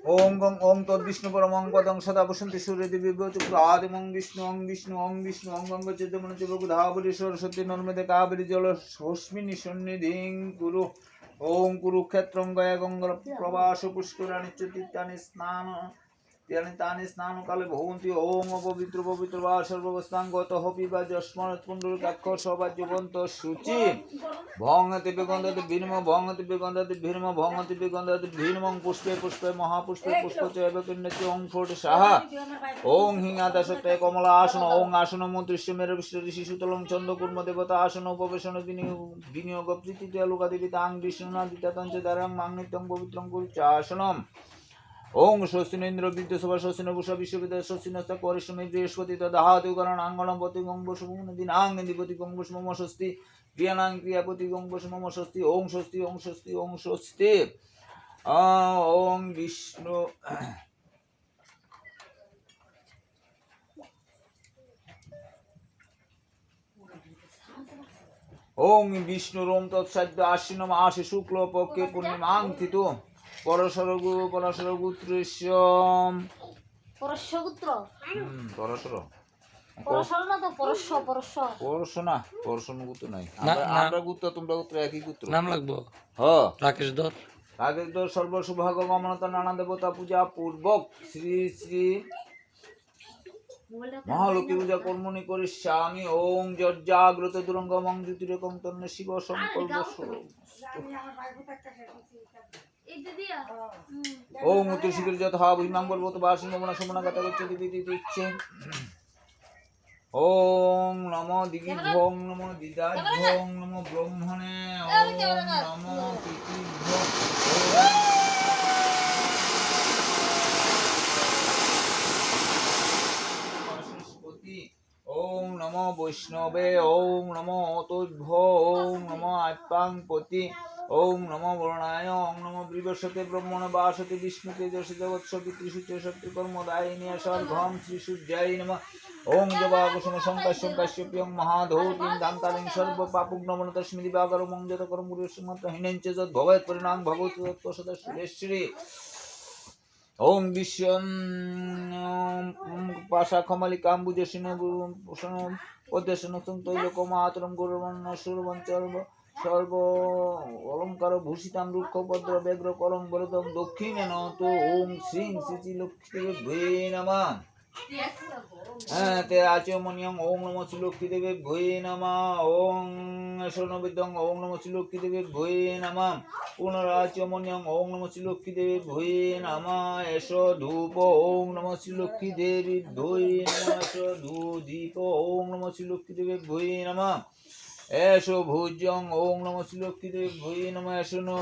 ওম গং ওম তদ্বিষ্ণু পরমং পদং সদা বসন্তি সূর্য দেবী আদিমং বিষ্ণু অং বিষ্ণু অং বিষ্ণু অং গঙ্গ চেতমন চবক ধাবলি সরস্বতী নর্মদে কাবেরী জল সস্মিনী সন্নিধিং ওম কুরুক্ষেত্রং গয়া প্রবাস পুষ্করাণি চ স্নান তানি স্নান কালে ভবন্তি ওম অপবিত্র পবিত্র বা সর্বস্থাঙ্গত হপি বা কুণ্ডল কাক্ষ সবাজ্যবন্ত সূচি ভঙ্গতি বিগন্ধতি ভীর্ম ভঙ্গতি বিগন্ধতি ভীর্ম ভঙ্গতি বিগন্ধতি ভীর্মং পুষ্পে পুষ্পে মহাপুষ্পে পুষ্প চৈব কিন্নতি ওং ফোট সাহা ওং হিঙাদা সত্য কমলা আসন ওং আসন মন্ত্রিষ্য মের বিষ্ণু ঋষি সুতলং চন্দ্র কুর্ম দেবতা আসন উপবেশন বিনিয়োগ বিনিয়োগ প্রীতি তাং বিষ্ণুনা দিতাতঞ্চ দ্বারাং মাংনিত্যং পবিত্রং ওং স্বস্তিনেন্দ্র বিদ্যসভা স্বস্তিন ভূষা বিশ্ববিদ্যালয় স্বস্তিনস্তা পরিশ্রমী বৃহস্পতি তদাহাতু করণ আঙ্গলম, পতি গঙ্গস দিন নিপতি গঙ্গস মম স্বস্তি, ক্রিয়ানাং ক্রিয়াপতি গঙ্গস মম স্বস্তি, ওং স্বস্তি ওং স্বস্তি ওং স্বস্তি। ওং বিষ্ণু। ওং বিষ্ণুরোম তৎসাদ্য আশ্বিনম আশি শুক্ল পক্ষে পূর্ণিমাং থিত পরশর গুরু পরশর গুত্রেশ্বম পরশগুত্র পরশর। পরশর না তো পরশ পরশ। পরশ না পরশন গুত্র নাই। আমরা আমরা গুত্র তোমরা গুত্র একই গুত্র। নাম লাগবো? হ। রাকেশ ধর আগে তো সর্বসৌভাগ্য গমনতা নানা দেবতা পূজা পূর্বক শ্রী শ্রী মহালক্ষ্মী পূজা কর্মণি করি স্বামী ওং জর্জাগ্রত দুরঙ্গ মং জ্যোতিরকম তন্ন শিব সংকল্প এই দিদি ওং। উত্তর শিবির যত হা ভীমাং পর্বত বাসিং গমনা সমনা গাতা গচ্ছ দিবি দিতে ইচ্ছে ওং নম দিগি ভং নম দিদা ভং নম ব্রহ্মণে ওং নম কীর্তি ভং বাচস্পতি ওং নম বৈষ্ণবে ওং নম অতোভ্য ওং নম আত্মাং পতি ওং নম বরণায় ওং নম বৃবসতে ব্রহ্মণ বাসতে বিষ্ণু তেজসে জগৎসবি ত্রিসূত্র শক্তি কর্মদায়িনী স্বর্ঘম শ্রী সূর্যায় নম। ওং জবাকুসুম শঙ্কাশ্যং কাশ্যপ্যং মহাধৌতিং দান্তারিং সর্ব পাপুগ্নমন তস্মি দিবাকর মং যত করম গুরু সুমন্ত হিনেঞ্চ যদ ভবেত পরিণাম ভগবত তত্ত্ব সদা ওম বিশ্বম পাশা খমালি কাম্বুজ সিন পদ্মেশন তৈলকম আতরম গুরুবর্ণ সুরবঞ্চর্ব সর্ব অলঙ্কার ভূষিতাম রুক্ষ ভদ্র ব্যগ্র করম বরদম দক্ষিণে নত ওম শ্রীং শ্রী লক্ষ্মী ভয়ে নমা। হ্যাঁ তে আচমনিয়ং ওং নম শ্রী লক্ষ্মী দেবে ভয়ে নমা। ওং স্বর্ণবিদ্যং ওং নম শ্রী লক্ষ্মী দেবে ভয়ে নমা। পুনরাচমনিয়ং ওং নম শ্রী লক্ষ্মী দেবী ভয়ে নমা। এস ধূপ ওং নম শ্রী লক্ষ্মী দেবী ভয়ে নমা। এস ধূদীপ ওং নম শ্রী লক্ষ্মী দেবী ভয়ে নমা। এসো ভোজ্যং ওং নম শ্রী লক্ষ্মী দেবী ভয়ে নমা এসো।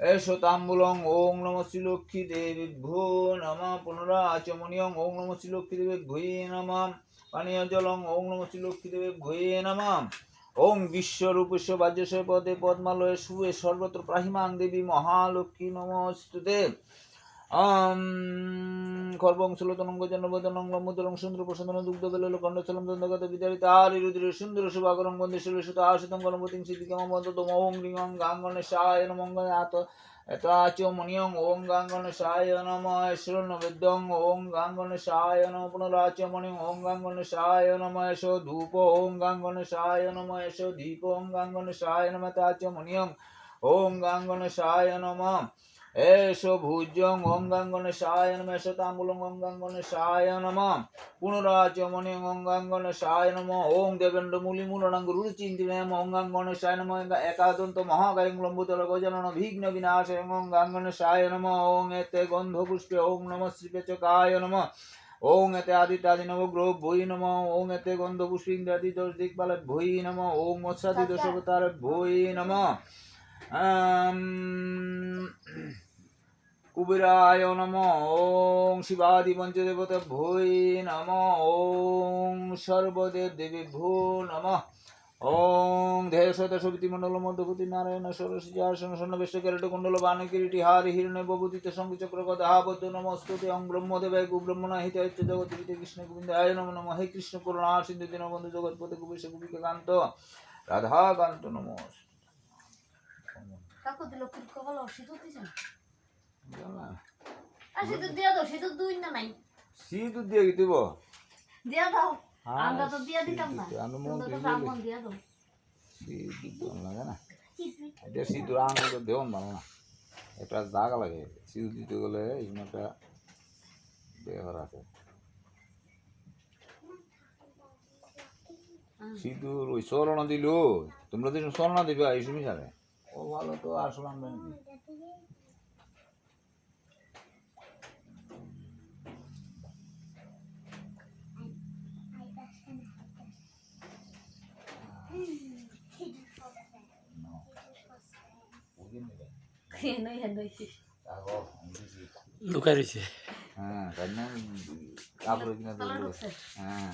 এসো তাম্বুলং ওং নম শ্রী লক্ষ্মী দেবী ভো নম। পুনরাচমনিয়ং ওং নম শ্রী লক্ষ্মী দেবী ভয়ে নম। পানীয় জলং ওং নম শ্রী লক্ষ্মী দেবী ভয়ে নম। ওং বিশ্বরূপস্য বাজ্যস্য পদে পদ্মালয়ে শুয়ে সর্বত্র প্রাহিমাং দেবী মহালক্ষ্মী নমস্তুতে। খর্বং সুলতনঙ্গ জন্মবদনং লম্বদলং সুন্দর প্রসন্দন দুগ্ধ বেলল কণ্ঠস্থলম দন্দগত বিদারিত আরি রুদ্র সুন্দর শুভাকরং বন্দে সুলসুত আশিতং গণপতিং সিদ্ধিকম বন্দত ওং রিং গাঙ্গনে শায় নমঙ্গনে আত, এত আচমনিয়ং ওং গাঙ্গনে শায় নম বেদ্যং ওং গাঙ্গনে শায় নম পুনরাচমনিং ওং গাঙ্গনে ধূপ ওং গাঙ্গনে দীপ ওং গাঙ্গনে ওং গাঙ্গনে এসো ভুজং ওং গাঙ্গনে শায় নম এসো তাম্বুলং ওং গাঙ্গনে শায় নম পুনরাচমনি ওং গাঙ্গনে শায় নম ওং দেবেন্দ্র মূলি মূলনাঙ্গ রুচিন্তিনেম ওং গাঙ্গনে শায় নম একাদন্ত মহাকারিং লম্বুতল গজনন বিঘ্ন বিনাশ ওং গাঙ্গনে শায় নম ওং এতে গন্ধ পুষ্পে ওং নম শ্রীপেচকায় নম ওং এতে আদিত্যাদি নব গ্রহ ভৈ নম ওং এতে গন্ধ পুষ্প ইন্দ্রাদি দোষ দিকপালে ভৈ নম ওং মৎস্যাদি দোষবতার ভৈ নম আম, কুবেরায় নম ওং শিবাদি পঞ্চদেবতা ভৈ নম ওং সর্বদেব দেবী ভো নম ওং দেহ সত সবিতি মণ্ডল মধ্যপতি নারায়ণ সরস্বতী আসন সন্নবেশ কেরট কুণ্ডল বাণ কিরিটি হারি হিরণ্য ববুদিত শঙ্কু চক্র কথা বদ্ধ নমস্তুতে অং ব্রহ্মদেবায় ব্রহ্মণা হিত হচ্ছে জগৎ কৃষ্ণ গোবিন্দ আয় নম নম হে কৃষ্ণ করুণা সিন্ধু দীনবন্ধু জগৎ পথে গোপীশ গোপীকে কান্ত রাধা কান্ত নমস কাকু দিল কুরকো বলো সিঁদুর দিছে না আর সিঁদুর দিয়া দাও সিঁদুর দুই না নাই। সিঁদুর দিয়ে কি দিব? দিয়া দাও হ্যাঁ, আমরা তো দিয়া দিতাম না। সিঁদুর, আমি মন দিয়ে দাও। সিঁদুর লাগে না। এটা সিঁদুর আঙুল দেওয়ান ভালো না। একটা জাগা লাগে। সিঁদুর দিতে গেলে এই জন্য একটা ব্যবহার আছে। সিঁদুর ওই স্মরণ দিল। তোমরা তো স্মরণ দিবে এই সারে ও ভালো তো আনবে লুকাই রয়েছে হ্যাঁ হ্যাঁ